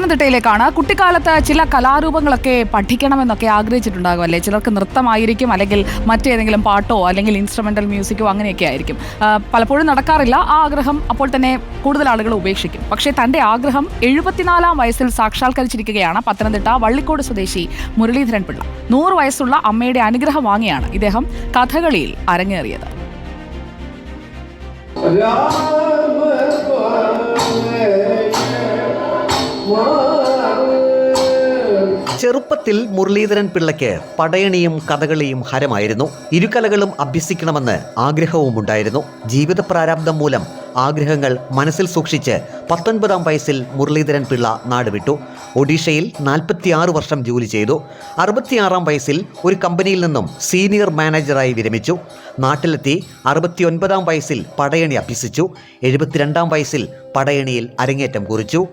പത്തനംതിട്ടയിലേക്കാണ്. കുട്ടിക്കാലത്ത് ചില കലാരൂപങ്ങളൊക്കെ പഠിക്കണമെന്നൊക്കെ ആഗ്രഹിച്ചിട്ടുണ്ടാകും അല്ലേ? ചിലർക്ക് നൃത്തമായിരിക്കും അല്ലെങ്കിൽ മറ്റേതെങ്കിലും പാട്ടോ അല്ലെങ്കിൽ ഇൻസ്ട്രുമെന്റൽ മ്യൂസിക്കോ അങ്ങനെയൊക്കെ ആയിരിക്കും. പലപ്പോഴും നടക്കാറില്ല. ആ ആഗ്രഹം അപ്പോൾ തന്നെ കൂടുതൽ ആളുകൾ ഉപേക്ഷിക്കും. പക്ഷേ തന്റെ ആഗ്രഹം എഴുപത്തിനാലാം വയസ്സിൽ സാക്ഷാത്കരിച്ചിരിക്കുകയാണ് പത്തനംതിട്ട വള്ളിക്കോട് സ്വദേശി മുരളീധരൻ പിള്ള. നൂറ് വയസ്സുള്ള അമ്മയുടെ അനുഗ്രഹം വാങ്ങിയാണ് ഇദ്ദേഹം കഥകളിയിൽ അരങ്ങേറിയത്. ചെറുപ്പത്തിൽ മുരളീധരൻ പിള്ളയ്ക്ക് പടയണിയും കഥകളിയും ഹരമായിരുന്നു. ഇരുകലകളും അഭ്യസിക്കണമെന്ന് ആഗ്രഹവും ഉണ്ടായിരുന്നു ജീവിത പ്രാരാബ്ദം മൂലം ആഗ്രഹങ്ങൾ മനസ്സിൽ സൂക്ഷിച്ച് പത്തൊൻപതാം വയസ്സിൽ മുരളീധരൻ പിള്ള നാടുവിട്ടു. ഒഡീഷയിൽ നാൽപ്പത്തിയാറ് വർഷം ജോലി ചെയ്തു. അറുപത്തിയാറാം വയസ്സിൽ ഒരു കമ്പനിയിൽ നിന്നും സീനിയർ മാനേജറായി വിരമിച്ചു. നാട്ടിലെത്തി അറുപത്തിയൊൻപതാം വയസ്സിൽ പടയണി അഭ്യസിച്ചു. എഴുപത്തിരണ്ടാം വയസ്സിൽ പടയണിയിൽ അരങ്ങേറ്റം കുറിച്ചു.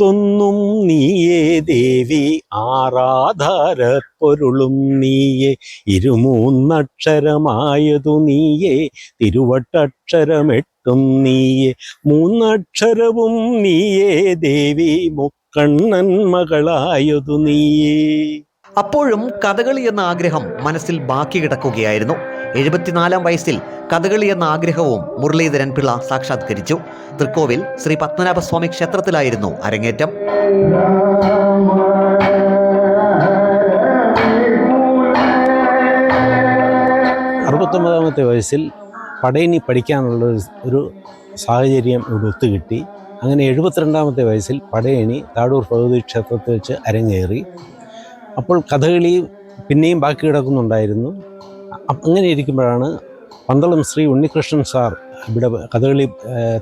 അമ്പത്തൊന്നും നീയേ ദേവി ആരാധാര പൊരുളും നീയേ. ഇരുമൂന്നക്ഷരമായതു നീയേ തിരുവട്ടക്ഷരമെട്ടും നീയേ. മൂന്നക്ഷരവും നീയേ ദേവി മുക്കണ്ണൻ മകളായതു നീയേ. അപ്പോഴും കഥകളി എന്ന ആഗ്രഹം മനസ്സിൽ ബാക്കി കിടക്കുകയായിരുന്നു. എഴുപത്തിനാലാം വയസ്സിൽ കഥകളി എന്ന ആഗ്രഹവും മുരളീധരൻ പിള്ള സാക്ഷാത്കരിച്ചു. തൃക്കോവിൽ ശ്രീ പത്മനാഭസ്വാമി ക്ഷേത്രത്തിലായിരുന്നു അരങ്ങേറ്റം. അറുപത്തൊമ്പതാമത്തെ വയസ്സിൽ പടയണി പഠിക്കാനുള്ള ഒരു- സാഹചര്യം ഇവിടെ ഒത്തുകിട്ടി അങ്ങനെ എഴുപത്തിരണ്ടാമത്തെ വയസ്സിൽ പടയണി താടൂർ ഭഗവതി ക്ഷേത്രത്തിൽ വെച്ച് അരങ്ങേറി. അപ്പോൾ കഥകളി പിന്നെയും ബാക്കി കിടക്കുന്നുണ്ടായിരുന്നു. അങ്ങനെ ഇരിക്കുമ്പോഴാണ് പന്തളം ശ്രീ ഉണ്ണികൃഷ്ണൻ സാർ ഇവിടെ കഥകളി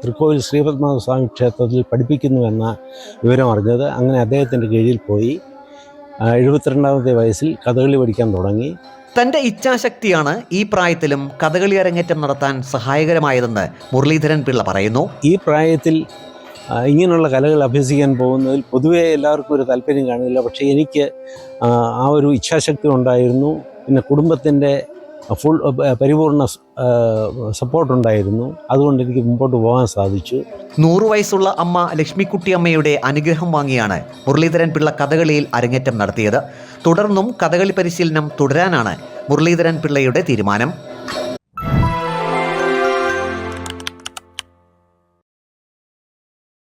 തൃക്കോവിൽ ശ്രീപത്മനാഭ സ്വാമി ക്ഷേത്രത്തിൽ പഠിപ്പിക്കുന്നുവെന്ന വിവരം അറിഞ്ഞത്. അങ്ങനെ അദ്ദേഹത്തിന്റെ കീഴിൽ പോയി. എഴുപത്തിരണ്ടാമത്തെ വയസ്സിൽ കഥകളി പഠിക്കാൻ തുടങ്ങി. തന്റെ ഇച്ഛാശക്തിയാണ് ഈ പ്രായത്തിലും കഥകളി അരങ്ങേറ്റം നടത്താൻ സഹായകരമായതെന്ന് മുരളീധരൻ പിള്ള പറയുന്നു. ഈ പ്രായത്തിൽ ഇങ്ങനെയുള്ള കലകൾ അഭ്യസിക്കാൻ പോകുന്നതിൽ പൊതുവേ എല്ലാവർക്കും ഒരു താല്പര്യം കാണില്ല. പക്ഷേ എനിക്ക് ആ ഒരു ഇച്ഛാശക്തി ഉണ്ടായിരുന്നു. പിന്നെ കുടുംബത്തിന്റെ ഫുൾ പരിപൂർണ സപ്പോർട്ട് ഉണ്ടായിരുന്നു. അതുകൊണ്ട് എനിക്ക് മുമ്പോട്ട് പോകാൻ സാധിച്ചു. നൂറു വയസ്സുള്ള അമ്മ ലക്ഷ്മിക്കുട്ടി അമ്മയുടെ അനുഗ്രഹം വാങ്ങിയാണ് മുരളീധരൻ പിള്ള കഥകളിയിൽ അരങ്ങേറ്റം നടത്തിയത്. തുടർന്നും കഥകളി പരിശീലനം തുടരാനാണ് മുരളീധരൻ പിള്ളയുടെ തീരുമാനം.